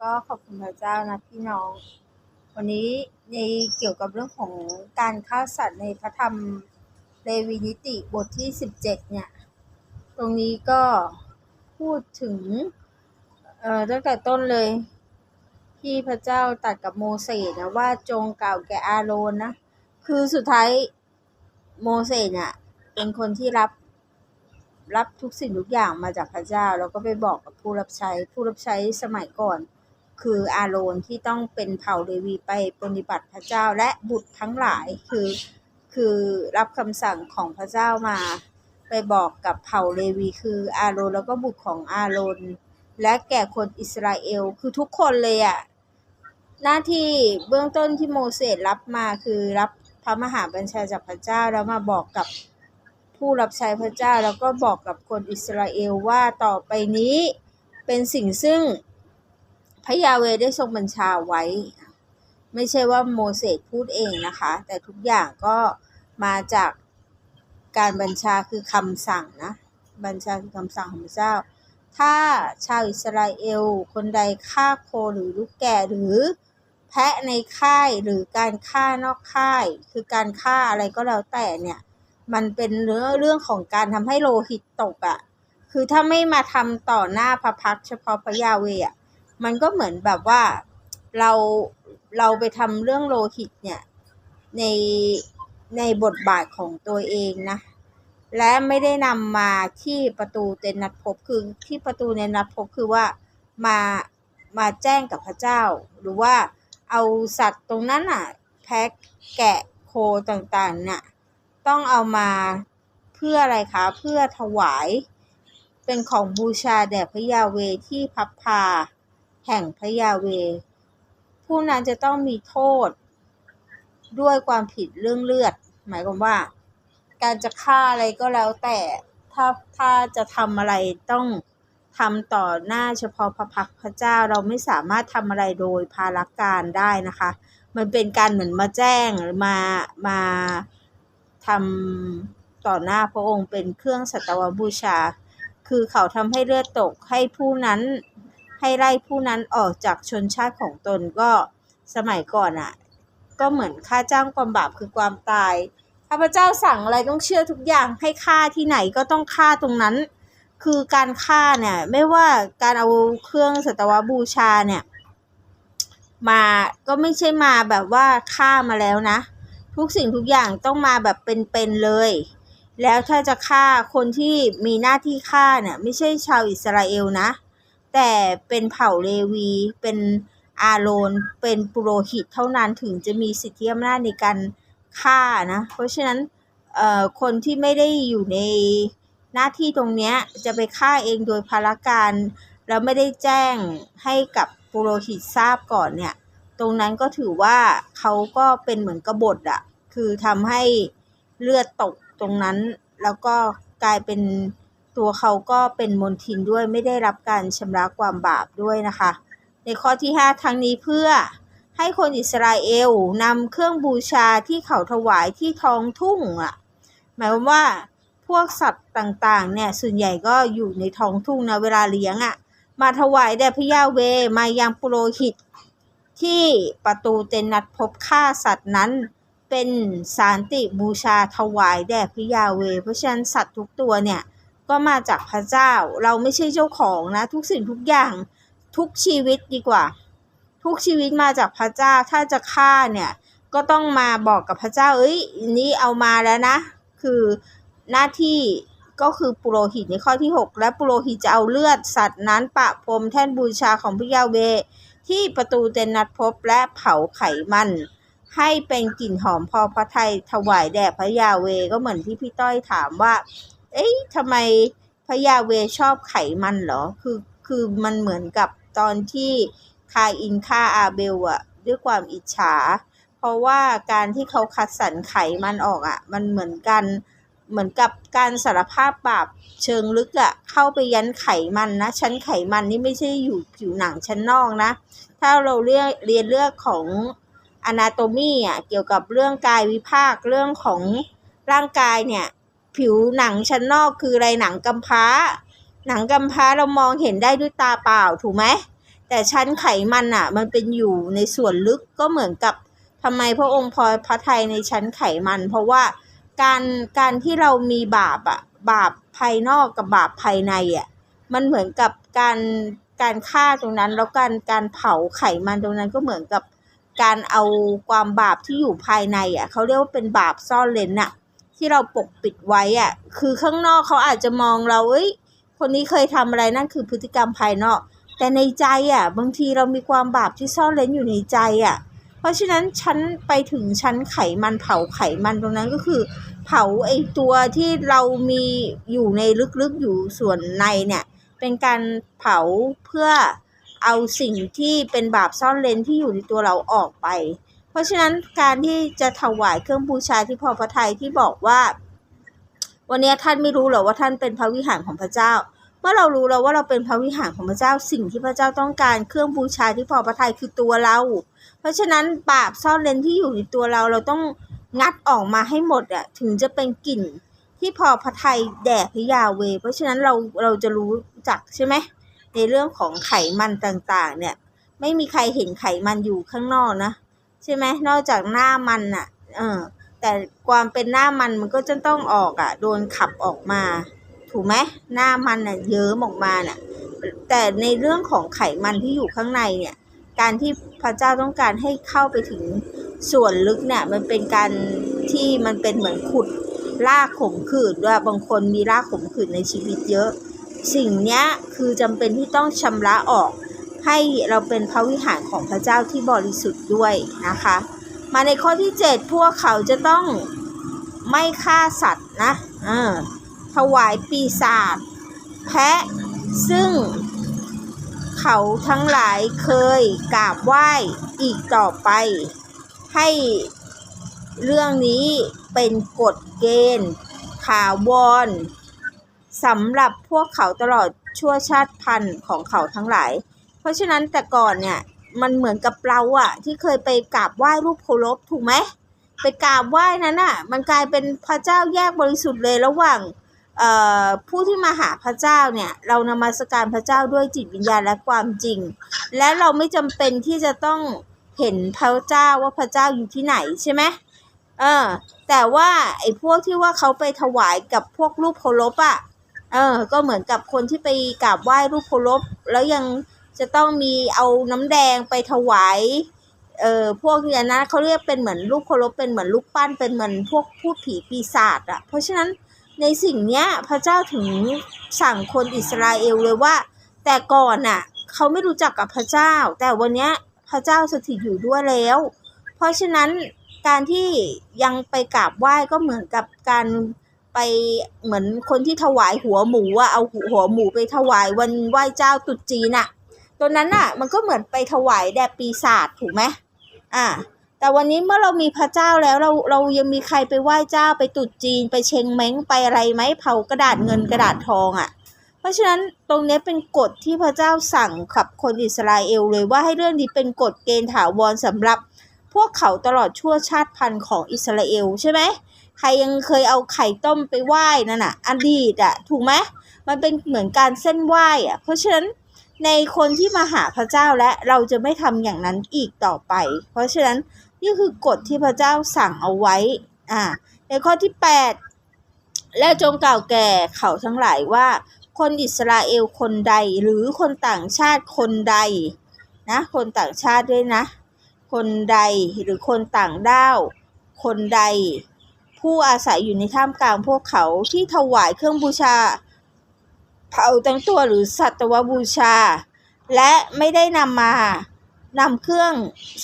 ก็ขอบคุณพระเจ้านะพี่น้อง วันนี้ในเกี่ยวกับเรื่องของการฆ่าสัตว์ในพระธรรมเลวีนิติบทที่สิบเจ็ดเนี่ย ตรงนี้ก็พูดถึงเอ่อตั้งแต่ต้นเลย ที่พระเจ้าตัดกับโมเสสนะว่าจงกล่าวแก่อาโรนนะ คือสุดท้ายโมเสสเนี่ยเป็นคนที่รับรับทุกสิ่งทุกอย่างมาจากพระเจ้า แล้วก็ไปบอกกับผู้รับใช้ผู้รับใช้สมัยก่อน คืออาโรนที่ต้องเป็นเผ่าเลวีไปปฏิบัติพระเจ้าและบุตรทั้งหลายคือคือรับคำสั่งของพระเจ้ามาไปบอกกับเผ่าเลวี คืออาโรนแล้วก็บุตรของอาโรนและแก่คนอิสราเอลคือทุกคนเลยอะหน้าที่เบื้องต้นที่โมเสสรับมาคือรับพระมหาบัญชาจากพระเจ้าแล้วมาบอกกับผู้รับใช้พระเจ้าแล้วก็บอกกับคนอิสราเอลว่าต่อไปนี้เป็นสิ่งซึ่ง พระยาเวได้ทรงบัญชาไว้ ไม่ใช่ว่าโมเสสพูดเองนะคะ แต่ทุกอย่างก็มาจากการบัญชาคือคำสั่งนะ บัญชาคือคำสั่งของพระเจ้า ถ้าชาวอิสราเอลคนใดฆ่าโคหรือลูกแกะหรือแพะในค่ายหรือการฆ่านอกค่าย คือการฆ่าอะไรก็แล้วแต่เนี่ย มันเป็นเรื่องเรื่องของการทำให้โลหิตตกอะ่ะ คือถ้าไม่มาทำต่อหน้าพระพักเฉพาะพระยาเวห์อะ มันก็เหมือนแบบว่าเราเราไปทำเรื่องโลหิตเนี่ย ในในบทบาทของตัวเองนะ และไม่ได้นำมาที่ประตูเตนนัดพบคือที่ประตูในนัดพบคือว่ามามาแจ้งกับพระเจ้า หรือว่าเอาสัตว์ตรงนั้นอะ แพะแกะโคต่างๆเนี่ยต้องเอามาเพื่ออะไรคะ เพื่อถวายเป็นของบูชาแด่พระยาเวที่พับพา แห่งพระยาเว ผู้นั้นจะต้องมีโทษ ด้วยความผิดเรื่องเลือด หมายความว่า การจะฆ่าอะไรก็แล้วแต่ถ้าถ้าจะทำอะไรต้องทำต่อหน้าเฉพาะพระพักพระเจ้าเราไม่สามารถทำอะไรโดยภารการได้นะคะ มันเป็นการเหมือนมาแจ้งหรือมามาทำต่อหน้าพระองค์เป็นเครื่องสัตวบูชา คือเขาทำให้เลือดตกให้ผู้นั้น ให้ไล่ผู้นั้นออกจากชนชาติของตนก็สมัยก่อนอะ่ะ ก็เหมือนค่าจ้างความบาปคือความตายถ้าพระเจ้าสั่งอะไรต้องเชื่อทุกอย่างให้ฆ่าที่ไหนก็ต้องฆ่าตรงนั้น คือการฆ่าเนี่ยไม่ว่าการเอาเครื่องสัตวบูชาเนี่ย มาก็ไม่ใช่มาแบบว่าฆ่ามาแล้วนะ ทุกสิ่งทุกอย่างต้องมาแบบเป็นๆเลย แล้วถ้าจะฆ่าคนที่มีหน้าที่ฆ่าเนี่ยไม่ใช่ชาวอิสราเอลนะ แต่เป็นเผ่าเลวี เป็นอาโรน เป็นปุโรหิตเท่านั้นถึงจะมีสิทธิอำนาจในการฆ่านะ เพราะฉะนั้นคนที่ไม่ได้อยู่ในหน้าที่ตรงนี้จะไปฆ่าเองโดยพารการ แล้วไม่ได้แจ้งให้กับปุโรหิตทราบก่อนเนี่ย ตรงนั้นก็ถือว่าเขาก็เป็นเหมือนกบฏอะคือทำให้เลือดตกตรงนั้น แล้วก็กลายเป็น ตัวเขาก็เป็นมนทินด้วยไม่ได้รับการชำระความบาปด้วยนะคะ ในข้อที่ 5 ทั้งนี้เพื่อให้คนอิสราเอลนำเครื่องบูชาที่เขาถวายที่ท้องทุ่งอะหมายความว่าพวกสัตว์ต่างๆเนี่ยส่วนใหญ่ก็อยู่ในท้องทุ่งนะเวลาเลี้ยงอะ มาถวายแด่พระยาเวมายังปุโรหิต ที่ประตูเตนนัดพบฆ่าสัตว์นั้น เป็นสารติบูชาถวายแด่พระยาเว เพราะฉะนั้นสัตว์ทุกตัวเนี่ย ก็มาจากพระเจ้า เราไม่ใช่เจ้าของนะ ทุกสิ่งทุกอย่างทุกชีวิตดีกว่า ทุกชีวิตมาจากพระเจ้าถ้าจะฆ่าเนี่ยก็ต้องมาบอกกับพระเจ้า เอ้ยนี้เอามาแล้วนะ คือหน้าที่ก็คือปุโรหิตในข้อที่ 6 และปุโรหิตจะเอาเลือดสัตว์นั้นปะพรมแท่นบูชาของพระยาเว ที่ประตูเตนนัดพบและเผาไขมัน ให้เป็นกลิ่นหอมพอพระไทยถวายแด่พระยาเวก็เหมือนที่พี่ต้อยถามว่า เอ๊ะทำไมพระยาเวชอบไขมันเหรอ คือคือมันเหมือนกับตอนที่คาอินฆ่าอาเบลอะด้วยความอิจฉา เพราะว่าการที่เขาคัดสรรไขมันออกอะมันเหมือนกันเหมือนกับการสารภาพบาปเชิงลึกอะเข้าไปยันไขมันนะ ชั้นไขมันนี่ไม่ใช่อยู่ผิวหนังชั้นนอกนะ ถ้าเราเรียนเรียนเรื่องของ anatomy อะเกี่ยวกับเรื่องกายวิภาคเรื่องของร่างกายเนี่ย ผิวหนังชั้นนอกคืออะไรหนังกำพร้า หนังกำพร้าเรามองเห็นได้ด้วยตาเปล่าถูกไหมแต่ชั้นไขมันอะ มันเป็นอยู่ในส่วนลึกก็เหมือนกับทำไมพระองค์พอพระทัยในชั้นไขมัน เพราะว่าการการที่เรามีบาปอะบาปภายนอกกับบาปภายในอะมันเหมือนกับการการฆ่าตรงนั้นแล้วการการเผาไขมันตรงนั้นก็เหมือนกับการเอาความบาปที่อยู่ภายในอะเขาเรียกว่าเป็นบาปซ่อนเลนน่ะ ที่เราปกปิดไว้อะคือข้างนอกเขาอาจจะมองเราเอ้ยคนนี้เคยทำอะไรนั่นคือพฤติกรรมภายนอก แต่ในใจอะบางทีเรามีความบาปที่ซ่อนเร้นอยู่ในใจอะเพราะฉะนั้นชั้นไปถึงชั้นไขมันเผาไขมันตรงนั้นก็คือ เผาไอตัวที่เรามีอยู่ในลึกๆอยู่ส่วนในเนี่ย เป็นการเผาเพื่อเอาสิ่งที่เป็นบาปซ่อนเร้นที่อยู่ในตัวเราออกไป เพราะฉะนั้นการที่จะถวายเครื่องบูชาที่พอพระทัยที่บอกว่า วันนี้ท่านไม่รู้หรอกว่าท่านเป็นพระวิหารของพระเจ้า เมื่อเรารู้แล้วว่าเราเป็นพระวิหารของพระเจ้าสิ่งที่พระเจ้าต้องการเครื่องบูชาที่พอพระทัยคือตัวเรา เพราะฉะนั้นบาปซ่อนเร้นที่อยู่ในตัวเราเราต้องงัดออกมาให้หมดอะถึงจะเป็นกลิ่นที่พอพระทัยแด่พระยาเว เพราะฉะนั้นเราเราจะรู้จักใช่ไหมในเรื่องของไขมันต่างๆ เนี่ย ไม่มีใครเห็นไขมันอยู่ข้างนอกนะ ใช่ไหมนอกจากหน้ามันอะเออแต่ความเป็นหน้ามันมันก็จะต้องออกอะ่ะโดนขับออกมา ถูกไหมหน้ามันน่ะเยิ้มออกมาน่ะแต่ในเรื่องของไขมันที่อยู่ข้างในเนี่ย การที่พระเจ้าต้องการให้เข้าไปถึงส่วนลึกเนี่ยมันเป็นการที่มันเป็นเหมือนขุดลากขมขื่นด้วยบางคนมีรากขมขื่นในชีวิตเยอะ สิ่งเนี้ยคือจำเป็นที่ต้องชำระออก ให้เราเป็นพระวิหารของพระเจ้าที่บริสุทธิ์ด้วยนะคะ มาในข้อที่ 7 พวกเขาจะต้องไม่ฆ่าสัตว์นะเออถวายปีศาจแพะซึ่งเขาทั้งหลายเคยกราบไหว้อีกต่อไป ให้เรื่องนี้เป็นกฎเกณฑ์ถาวรสำหรับพวกเขาตลอดชั่วชาติพันธุ์ของเขาทั้งหลาย ราะฉะนั้นแต่ก่อนเนี่ยมันเหมือนกับเราอะที่เคยไปกราบไหว้รูปเคารพถูกไหมไปกราบไหว้นั้นอะมันกลายเป็นพระเจ้าแยกบริสุทธิ์เลยระหว่างผู้ที่มาหาพระเจ้าเนี่ยเรานมัสการพระเจ้าด้วยจิตวิญญาณและความจริง และเราไม่จำเป็นที่จะต้องเห็นพระเจ้าว่าพระเจ้าอยู่ที่ไหนใช่ไหมเออแต่ว่าไอ้พวกที่ว่าเขาไปถวายกับพวกรูปเคารพอะเออก็เหมือนกับคนที่ไปกราบไหว้รูปเคารพแล้วยัง จะต้องมีเอาน้ำแดงไปถวายเอ่อพวกเนี้ยนะเขาเรียกเป็นเหมือนลูกเคารพเป็นเหมือนลูกปั้นเป็นเหมือนพวกพูดผีปีศาจอะเพราะฉะนั้นในสิ่งเนี้ยพระเจ้าถึงสั่งคนอิสราเอลเลยว่า แต่ก่อนน่ะเขาไม่รู้จักกับพระเจ้า แต่วันเนี้ยพระเจ้าสถิตอยู่ด้วยแล้ว เพราะฉะนั้นการที่ยังไปกราบไหว้ก็เหมือนกับการไปเหมือนคนที่ถวายหัวหมูอะเอาหัวหมูไปถวายวันไหว้เจ้าตรุษจีนอะ ตัวนั้นน่ะ มันก็เหมือนไปถวายแด่ปีศาจถูกไหมอ่า แต่วันนี้เมื่อเรามีพระเจ้าแล้วเราเรายังมีใครไปไหว้เจ้าไปตรุษจีนไปเชงเม้งไปอะไรไหมเผากระดาษเงินกระดาษทองอะ่ะ เพราะฉะนั้นตรงนี้เป็นกฎที่พระเจ้าสั่งกับคนอิสราเอลเลยว่าให้เรื่องนี้เป็นกฎเกณฑ์ถาวรสำหรับพวกเขาตลอดชั่วชาติพันธุ์ของอิสราเอลใช่ไหมใครยังเคยเอาไข่ต้มไปไหว้นั่นน่ะอดีตอะถูกไหมมันเป็นเหมือนการเส้นไหว้อะเพราะฉะนั้น ในคนที่มาหาพระเจ้าและเราจะไม่ทำอย่างนั้นอีกต่อไป เพราะฉะนั้นนี่คือกฎที่พระเจ้าสั่งเอาไว้อ่าในข้อที่ 8 และจงกล่าวแก่เขาทั้งหลายว่า คนอิสราเอลคนใดหรือคนต่างชาติคนใดนะคนต่างชาติด้วยนะ คนใดหรือคนต่างด้าว คนใด ผู้อาศัยอยู่ในท่ามกลางพวกเขาที่ถวายเครื่องบูชา เผาทั้งตัวหรือสัตวบูชา และไม่ได้นำมานำเครื่อง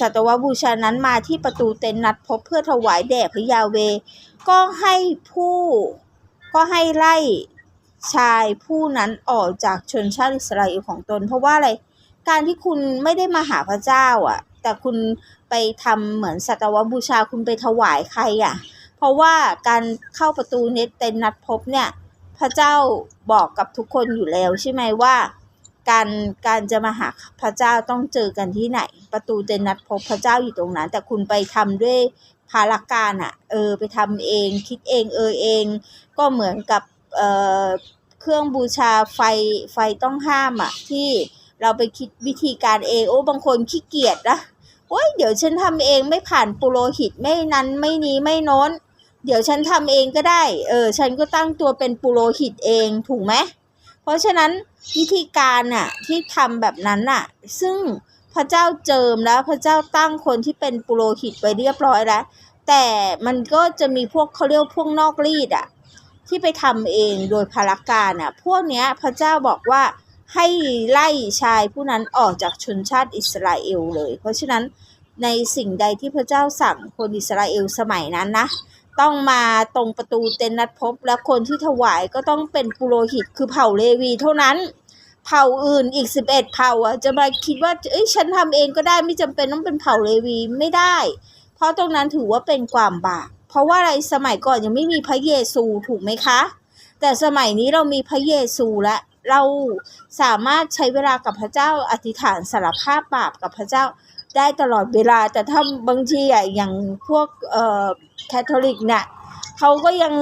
สัตวบูชานั้นมาที่ประตูเต็นนัดพบเพื่อถวายแด่พระยาเว ก็ให้ผู้ก็ให้ไล่ชายผู้นั้นออกจากชนชาติอิสราเอลของตน เพราะว่าอะไร การที่คุณไม่ได้มาหาพระเจ้าอะ แต่คุณไปทำเหมือนสัตวบูชาคุณไปถวายใครอะ เพราะว่าการเข้าประตูเนตเต็นนัดพบเนี่ย พระเจ้าบอกกับทุกคนอยู่แล้วใช่ไหมว่า การการจะมาหาพระเจ้าต้องเจอกันที่ไหน ประตูเต็นท์นัดพบพระเจ้าอยู่ตรงนั้น แต่คุณไปทำด้วยภารการอะเออ ไปทำเองคิดเองเออเอง ก็เหมือนกับเอ่อเครื่องบูชาไฟไฟต้องห้ามอะที่เราไปคิดวิธีการเอง โอ้บางคนขี้เกียจนะโอ้ยเดี๋ยวฉันทำเองไม่ผ่านปุโรหิตไม่นั้นไม่นี้ไม่โน้น เดี๋ยวฉันทำเองก็ได้ เออ ฉันก็ตั้งตัวเป็นปุโรหิตเองถูกไหม เพราะฉะนั้นวิธีการน่ะที่ทำแบบนั้นน่ะ ซึ่งพระเจ้าเจิมแล้วพระเจ้าตั้งคนที่เป็นปุโรหิตไว้เรียบร้อยแล้ว แต่มันก็จะมีพวกเขาเรียกพวกนอกรีดอะที่ไปทำเองโดยพารการอะ พวกเนี้ยพระเจ้าบอกว่าให้ไล่ชายผู้นั้นออกจากชนชาติอิสราเอลเลย เพราะฉะนั้นในสิ่งใดที่พระเจ้าสั่งคนอิสราเอลสมัยนั้นนะ ต้องมาตรงประตูเต็นนัดพบ และคนที่ถวายก็ต้องเป็นปุโรหิตคือเผ่าเลวีเท่านั้น เผ่าอื่นอีกสิบเอ็ดเผ่าอะจะมาคิดว่าเอ้ยฉันทำเองก็ได้ไม่จำเป็นต้องเป็นเผ่าเลวีไม่ได้ เพราะตรงนั้นถือว่าเป็นความบาปเพราะว่าอะไรสมัยก่อนยังไม่มีพระเยซูถูกไหมคะ แต่สมัยนี้เรามีพระเยซูและเราสามารถใช้เวลากับพระเจ้าอธิษฐานสารภาพบาปกับพระเจ้า ได้ตลอดเวลา แต่ถ้าบางทีอะอย่างพวกเอ่อแคทอลิกเนี่ยเขาก็ยัง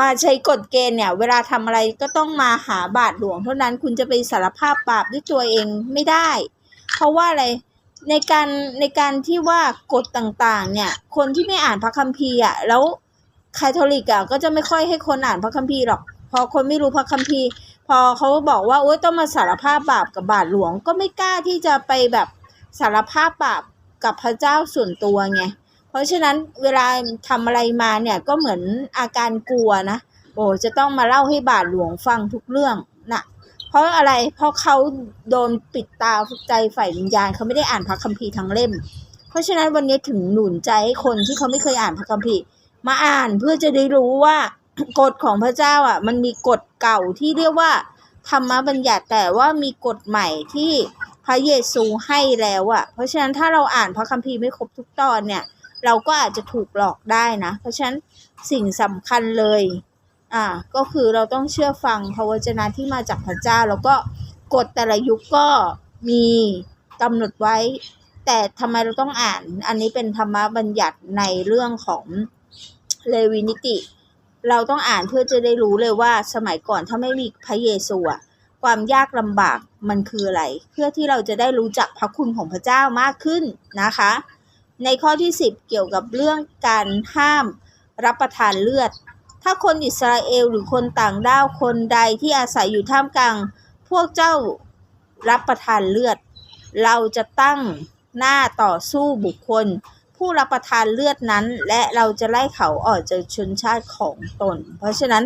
มาใช้กฎเกณฑ์เนี่ย เวลาทำอะไรก็ต้องมาหาบาทหลวงเท่านั้นคุณจะไปสารภาพบาปด้วยตัวเองไม่ได้ เพราะว่าอะไรในการในการที่ว่ากฎต่างๆ เนี่ย คนที่ไม่อ่านพระคัมภีร์อะแล้วคาทอลิกอะก็จะไม่ค่อยให้คนอ่านพระคัมภีร์หรอก พอคนไม่รู้พระคัมภีร์ พอเขาบอกว่าโอ๊ยต้องมาสารภาพบาปกับบาทหลวง ก็ไม่กล้าที่จะไปแบบ สารภาพบาปกับพระเจ้าส่วนตัวไงเพราะฉะนั้นเวลาทำอะไรมาเนี่ยก็เหมือนอาการกลัวนะโอ้จะต้องมาเล่าให้บาทหลวงฟังทุกเรื่องนะเพราะอะไรเพราะเขาโดนปิดตาใจฝ่ายวิญญาณเขาไม่ได้อ่านพระคัมภีร์ทั้งเล่ม เพราะฉะนั้นวันนี้ถึงหนุนใจให้คนที่เขาไม่เคยอ่านพระคัมภีร์ มาอ่านเพื่อจะได้รู้ว่ากฎของพระเจ้าอะ มันมีกฎเก่าที่เรียกว่าธรรมบัญญัติแต่ว่ามีกฎใหม่ที่ พระเยซูให้แล้วอะเพราะฉะนั้นถ้าเราอ่านพระคัมภีร์ไม่ครบทุกตอนเนี่ย เราก็อาจจะถูกหลอกได้นะ เพราะฉะนั้นสิ่งสำคัญเลยอ่าก็คือเราต้องเชื่อฟังพระวจนะที่มาจากพระเจ้า แล้วก็กฎแต่ละยุคก็มีกำหนดไว้ แต่ทำไมเราต้องอ่านอันนี้เป็นธรรมบัญญัติในเรื่องของเลวีนิติ เราต้องอ่านเพื่อจะได้รู้เลยว่าสมัยก่อนถ้าไม่มีพระเยซูอะ ความยากลำบากมันคืออะไร เพื่อที่เราจะได้รู้จักพระคุณของพระเจ้ามากขึ้นนะคะ ในข้อที่ 10 เกี่ยวกับเรื่องการห้ามรับประทานเลือด ถ้าคนอิสราเอลหรือคนต่างด้าวคนใดที่อาศัยอยู่ท่ามกลาง พวกเจ้ารับประทานเลือด เราจะตั้งหน้าต่อสู้บุคคล ผู้รับประทานเลือดนั้น และเราจะไล่เขาออกจากชนชาติของตน เพราะฉะนั้น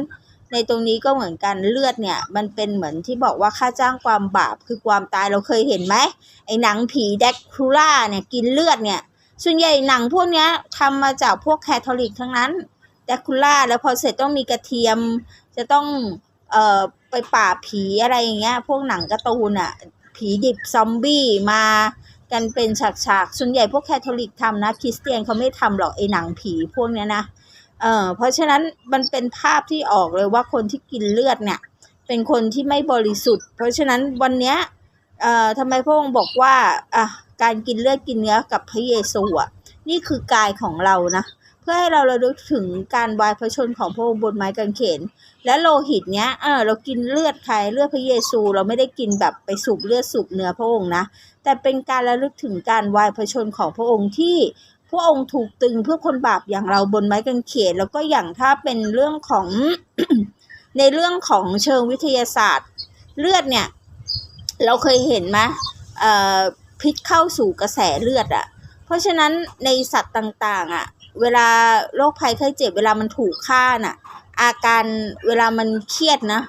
ในตรงนี้ก็เหมือนกันเลือดเนี่ย มันเป็นเหมือนที่บอกว่าค่าจ้างความบาปคือความตายเราเคยเห็นไหมไอ้หนังผีแดกคูล่าเนี่ยกินเลือดเนี่ย ส่วนใหญ่หนังพวกเนี้ยทำมาจากพวกแคทอลิกทั้งนั้นแดกคูล่าแล้วพอเสร็จต้องมีกระเทียม จะต้องเอ่อไปป่าผีอะไรอย่างเงี้ยพวกหนังการ์ตูนอะผีดิบซอมบี้มากันเป็นฉากๆส่วนใหญ่พวกแคทอลิกทำนะคริสเตียนเขาไม่ทำหรอกไอ้หนังผีพวกเนี้ยนะ เออเพราะฉะนั้นมันเป็นภาพที่ออกเลยว่าคนที่กินเลือดเนี่ย เป็นคนที่ไม่บริสุทธิ์ เพราะฉะนั้นวันเนี้ยเอ่อทำไมพระองค์บอกว่าอะการกินเลือดกินเนื้อกับพระเยซูอะนี่คือกายของเรานะเพื่อให้เราระลึกถึงการวายพระชนของพระองค์บนไม้กางเขน และโลหิตเนี้ยเออเรากินเลือดใครเลือดพระเยซู เราไม่ได้กินแบบไปสูบเลือดสูบเนื้อพระองค์นะแต่เป็นการระลึกถึงการวายพระชนของพระองค์ที่ พระองค์ถูกตึงเพื่อคนบาปอย่างเราบนไม้กางเขนแล้วก็อย่างถ้าเป็นเรื่องของ ในเรื่องของเชิงวิทยาศาสตร์ เลือดเนี่ย เราเคยเห็นไหมพิษเข้าสู่กระแสเลือดอะ่ะ เพราะฉะนั้นในสัตว์ต่างๆอะ่ะ เวลาโรคภัยไข้เจ็บ เวลามันถูกฆ่าน่ะ อาการเวลามันเครียดนะ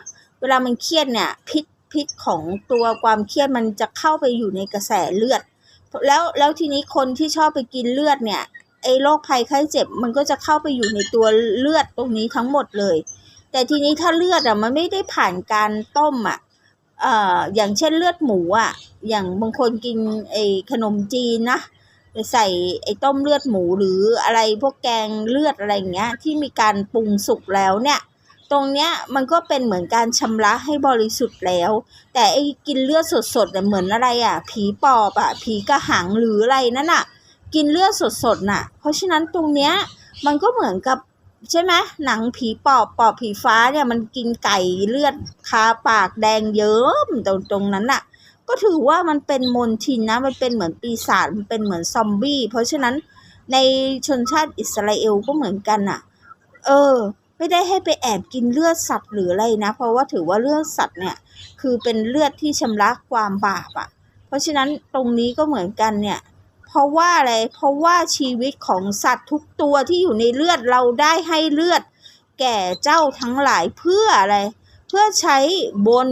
เวลามันเครียดเนี่ย พิษพิษของตัวความเครียดมันจะเข้าไปอยู่ในกระแสเลือด แล้วแล้วทีนี้คนที่ชอบไปกินเลือดเนี่ยไอ้โรคภัยไข้เจ็บมันก็จะเข้าไปอยู่ในตัวเลือดตรงนี้ทั้งหมดเลย แต่ทีนี้ถ้าเลือดอะมันไม่ได้ผ่านการต้มอะเอ่ออย่างเช่นเลือดหมูอะ อย่างบางคนกินไอ้ขนมจีนนะใส่ไอ้ต้มเลือดหมูหรืออะไรพวกแกงเลือดอะไรอย่างเงี้ยที่มีการปรุงสุกแล้วเนี่ย ตรงเนี้ยมันก็เป็นเหมือนการชำระให้บริสุทธิ์แล้ว แต่ไอ้กินเลือดสดๆเนี่ยเหมือนอะไรอะ ผีปอบอะ ผีกระหังหรืออะไรนั่นอะ กินเลือดสดๆน่ะ เพราะฉะนั้นตรงเนี้ยมันก็เหมือนกับใช่ไหมหนังผีปอบปอบผีฟ้าเนี่ยมันกินไก่เลือดคาปากแดงเยิ้มตรงตรงนั้นน่ะ ก็ถือว่ามันเป็นมนทินนะมันเป็นเหมือนปีศาจมันเป็นเหมือนซอมบี้เพราะฉะนั้นในชนชาติอิสราเอลก็เหมือนกันอะเออ ไม่ได้ให้ไปแอบกินเลือดสัตว์หรืออะไรนะ เพราะว่าถือว่าเลือดสัตว์เนี่ยคือเป็นเลือดที่ชำระความบาปอะเพราะฉะนั้นตรงนี้ก็เหมือนกันเนี่ยเพราะว่าอะไรเพราะว่าชีวิตของสัตว์ทุกตัวที่อยู่ในเลือดเราได้ให้เลือด แก่เจ้าทั้งหลายเพื่ออะไร เพื่อใช้บน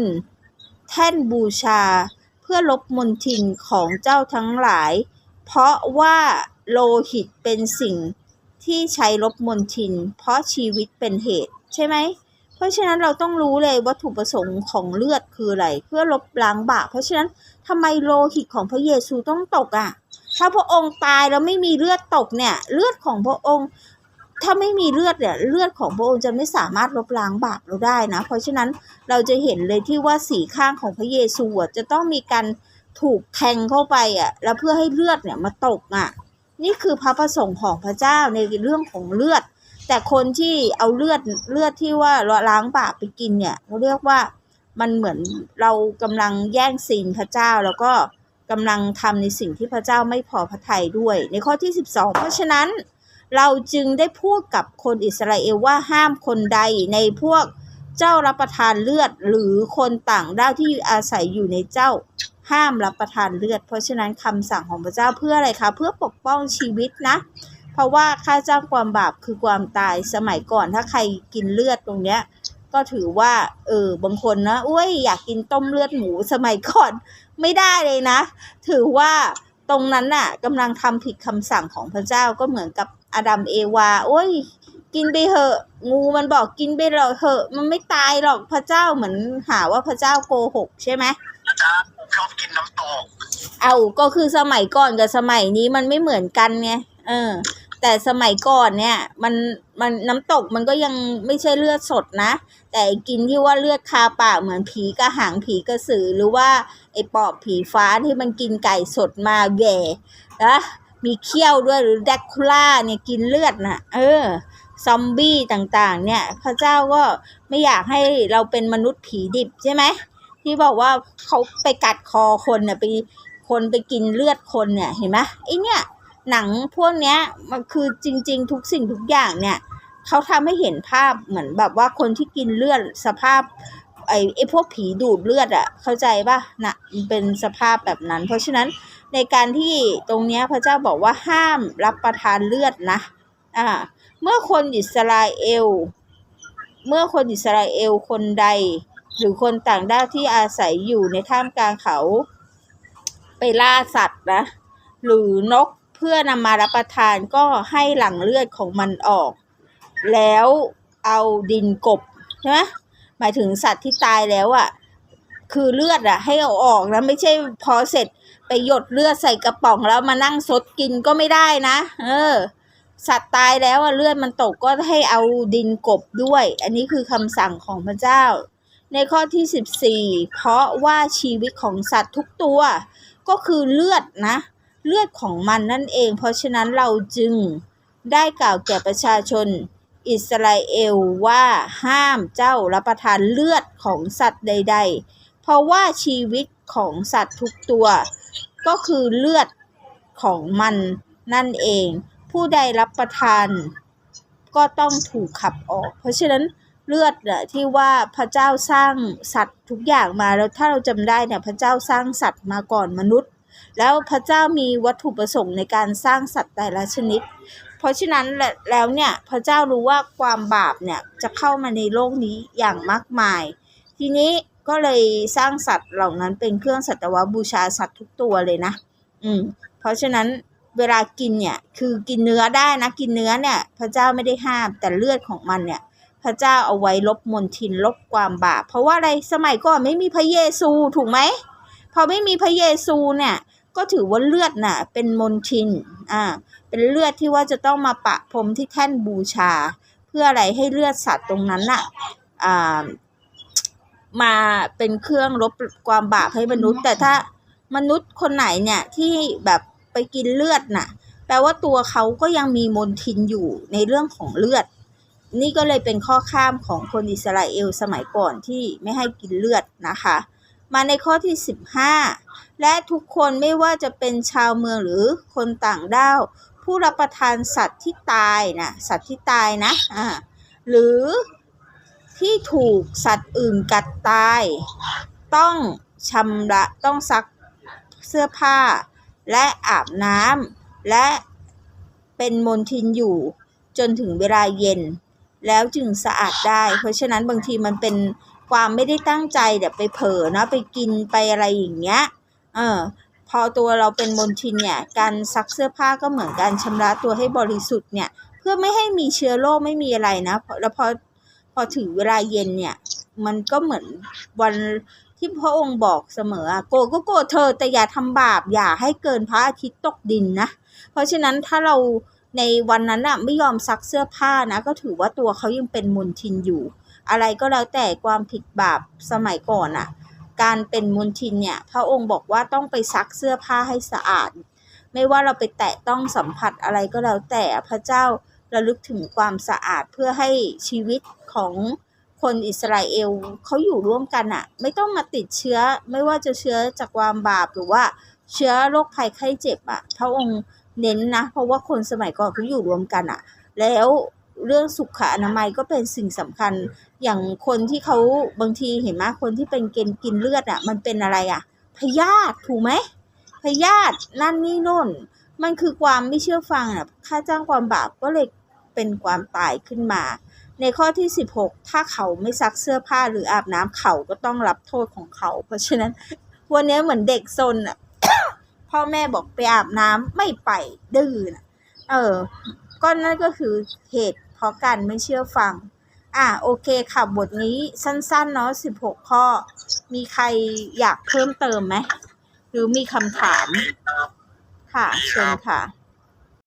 แท่นบูชา เพื่อลบมนทินของเจ้าทั้งหลาย เพราะว่าโลหิตเป็นสิ่ง ที่ใช้ลบมนทิน เพราะชีวิตเป็นเหตุ ใช่ไหม เพราะฉะนั้นเราต้องรู้เลยวัตถุประสงค์ของเลือดคืออะไร เพื่อลบล้างบาปเพราะฉะนั้นทำไมโลหิตของพระเยซูต้องตกอะ ถ้าพระองค์ตายแล้วไม่มีเลือดตกเนี่ย เลือดของพระองค์ ถ้าไม่มีเลือดเนี่ยเลือดของพระองค์จะไม่สามารถลบล้างบาปเราได้นะ เพราะฉะนั้นเราจะเห็นเลยที่ว่าสีข้างของพระเยซูอะจะต้องมีการถูกแทงเข้าไปอะแล้วเพื่อให้เลือดเนี่ยมาตกอะ นี่คือพระประสงค์ของพระเจ้าในเรื่องของเลือด แต่คนที่เอาเลือดเลือดที่ว่าล้างบาปไปกินเนี่ยเขาเรียกว่ามันเหมือนเรากำลังแย่งซีนพระเจ้าแล้วก็กำลังทำในสิ่งที่พระเจ้าไม่พอพระทัยด้วย ในข้อที่ 12 เพราะฉะนั้นเราจึงได้พูดกับคนอิสราเอลว่าห้ามคนใดในพวกเจ้ารับประทานเลือดหรือคนต่างด้าวที่อาศัยอยู่ในเจ้า ห้ามรับประทานเลือด เพราะฉะนั้นคำสั่งของพระเจ้าเพื่ออะไรคะเพื่อปกป้องชีวิตนะ เพราะว่าค่าจ้างความบาปคือความตายสมัยก่อนถ้าใครกินเลือดตรงเนี้ยก็ถือว่าเออบางคนนะอุ้ยอยากกินต้มเลือดหมูสมัยก่อนไม่ได้เลยนะ ถือว่าตรงนั้นน่ะกำลังทำผิดคำสั่งของพระเจ้าก็เหมือนกับอาดัมเอวาโอ้ยกินไปเหอะงูมันบอกกินไปเหอเหอะมันไม่ตายหรอกพระเจ้าเหมือนหาว่าพระเจ้าโกหกใช่ไหม ครับผมชอบกินน้ำตก เอาก็คือสมัยก่อนกับสมัยนี้มันไม่เหมือนกันไงเออ แต่สมัยก่อนเนี่ย มันมันน้ำตกมันก็ยังไม่ใช่เลือดสดนะ แต่ไอ้กินที่ว่าเลือดคาปากเหมือนผีกระหังผีกระสือหรือว่าไอ้ปอบผีฟ้าที่มันกินไก่สดมาแหย่นะมีเขี้ยวด้วยหรือแดกคูล่าเนี่ยกินเลือดน่ะเออ ซอมบี้ต่างๆ เนี่ย พระเจ้าก็ไม่อยากให้เราเป็นมนุษย์ผีดิบใช่ไหม ที่บอกว่าเขาไปกัดคอคนเนี่ยไปคนไปกินเลือดคนเนี่ยเห็นไหมไอเนี่ยหนังพวกเนี้ยมันคือจริง ๆ ทุกสิ่งทุกอย่างเนี่ยเขาทำให้เห็นภาพเหมือนแบบว่าคนที่กินเลือดสภาพไอไอพวกผีดูดเลือดอะเข้าใจป่ะนะเป็นสภาพแบบนั้น เพราะฉะนั้นในการที่ตรงเนี้ยพระเจ้าบอกว่าห้ามรับประทานเลือดนะอ่าเมื่อคนอิสราเอล เมื่อคนอิสราเอลคนใด หรือคนต่างด้าวที่อาศัยอยู่ในท่ามกลางเขา ไปล่าสัตว์นะ หรือนกเพื่อนำมารับประทานก็ให้หลั่งเลือดของมันออก แล้วเอาดินกบใช่ไหมหมายถึงสัตว์ที่ตายแล้วอะ่ะ คือเลือดอะ่ะ ให้เอาออกนะไม่ใช่พอเสร็จไปหยดเลือดใส่กระป๋องแล้วมานั่งซดกินก็ไม่ได้นะ เออ สัตว์ตายแล้วอะเลือดมันตกก็ให้เอาดินกบด้วย อันนี้คือคำสั่งของพระเจ้า ในข้อที่ 14 เพราะว่าชีวิตของสัตว์ทุกตัว ก็คือเลือดนะ เลือดของมันนั่นเอง เพราะฉะนั้นเราจึงได้กล่าวแก่ประชาชนอิสราเอลว่าห้ามเจ้ารับประทานเลือดของสัตว์ใด ๆ เพราะว่าชีวิตของสัตว์ทุกตัว ก็คือเลือดของมันนั่นเอง ผู้ใดรับประทาน ก็ต้องถูกขับออก เพราะฉะนั้น เลือดเนี่ยที่ว่าพระเจ้าสร้างสัตว์ทุกอย่างมาแล้วถ้าเราจำได้เนี่ยพระเจ้าสร้างสัตว์มาก่อนมนุษย์ แล้วพระเจ้ามีวัตถุประสงค์ในการสร้างสัตว์แต่ละชนิด เพราะฉะนั้นแล้วเนี่ยพระเจ้ารู้ว่าความบาปเนี่ยจะเข้ามาในโลกนี้อย่างมากมาย ทีนี้ก็เลยสร้างสัตว์เหล่านั้นเป็นเครื่องสัตวบูชาสัตว์ทุกตัวเลยนะ อืม เพราะฉะนั้นเวลากินเนี่ยคือกินเนื้อได้นะกินเนื้อเนี่ย พระเจ้าไม่ได้ห้ามแต่เลือดของมันเนี่ย พระเจ้าเอาไว้ลบมนทินลบความบาปเพราะว่าอะไรสมัยก่อนไม่มีพระเยซูถูกไหมพอไม่มีพระเยซูเนี่ยก็ถือว่าเลือดน่ะเป็นมนทินอ่าเป็นเลือดที่ว่าจะต้องมาปะพรมที่แท่นบูชา เพื่ออะไรให้เลือดสัตว์ตรงนั้นน่ะอ่ามาเป็นเครื่องลบความบาปให้มนุษย์ แต่ถ้ามนุษย์คนไหนเนี่ยที่แบบไปกินเลือดน่ะ แปลว่าตัวเขาก็ยังมีมนทินอยู่ในเรื่องของเลือด นี่ก็เลยเป็นข้อข้ามของคนอิสราเอลสมัยก่อนที่ไม่ให้กินเลือดนะคะ มาในข้อที่ 15 และทุกคนไม่ว่าจะเป็นชาวเมืองหรือคนต่างด้าว ผู้รับประทานสัตว์ที่ตายนะสัตว์ที่ตายนะอ่าหรือที่ถูกสัตว์อื่นกัดตาย ต้องชำระต้องซักเสื้อผ้า และอาบน้ำและเป็นมนทินอยู่จนถึงเวลาเย็น แล้วจึงสะอาดได้ เพราะฉะนั้นบางทีมันเป็นความไม่ได้ตั้งใจเดี๋ยวไปเผลอเนาะไปกินไปอะไรอย่างเงี้ยเออพอตัวเราเป็นมนทินเนี่ยการซักเสื้อผ้าก็เหมือนการชำระตัวให้บริสุทธิ์เนี่ยเพื่อไม่ให้มีเชื้อโรคไม่มีอะไรนะแล้วพอพอถึงเวลาเย็นเนี่ยมันก็เหมือนวันที่พระองค์บอกเสมอโกก็โกเธอแต่อย่าทำบาปอย่าให้เกินพระอาทิตย์ตกดินนะ เพราะฉะนั้นถ้าเรา ในวันนั้นอะไม่ยอมซักเสื้อผ้านะก็ถือว่าตัวเขายังเป็นมุนทินอยู่ อะไรก็แล้วแต่ความผิดบาปสมัยก่อนอะการเป็นมุนทินเนี่ยพระองค์บอกว่าต้องไปซักเสื้อผ้าให้สะอาด ไม่ว่าเราไปแตะต้องสัมผัสอะไรก็แล้วแต่พระเจ้าระลึกถึงความสะอาดเพื่อให้ชีวิตของคนอิสราเอลเขาอยู่ร่วมกันอะไม่ต้องมาติดเชื้อไม่ว่าจะเชื้อจากความบาปหรือว่าเชื้อโรคภัยไข้เจ็บอะพระองค์ เน้นนะ เพราะว่าคนสมัยก่อนเขาอยู่รวมกันอะแล้วเรื่องสุขอนามัยก็เป็นสิ่งสำคัญ อย่างคนที่เขาบางทีเห็นไหมคนที่เป็นเกณฑ์กินเลือดอะมันเป็นอะไรอะพยาธิถูกไหมพยาธินั่นนี่น่น มันคือความไม่เชื่อฟังอะค่าจ้างความบาปก็เลยเป็นความตายขึ้นมา ในข้อที่ 16 ถ้าเขาไม่ซักเสื้อผ้าหรืออาบน้ำเขาก็ต้องรับโทษของเขา เพราะฉะนั้นวันนี้เหมือนเด็กซนอะ พ่อแม่บอกไปอาบน้ำไม่ไปดื้อนะเออ ก็นั่นก็คือเหตุเพราะการไม่เชื่อฟัง อะโอเคค่ะบทนี้สั้นๆเนาะสิบหกข้อ มีใครอยากเพิ่มเติมไหมหรือมีคำถาม ค่ะเชิญค่ะ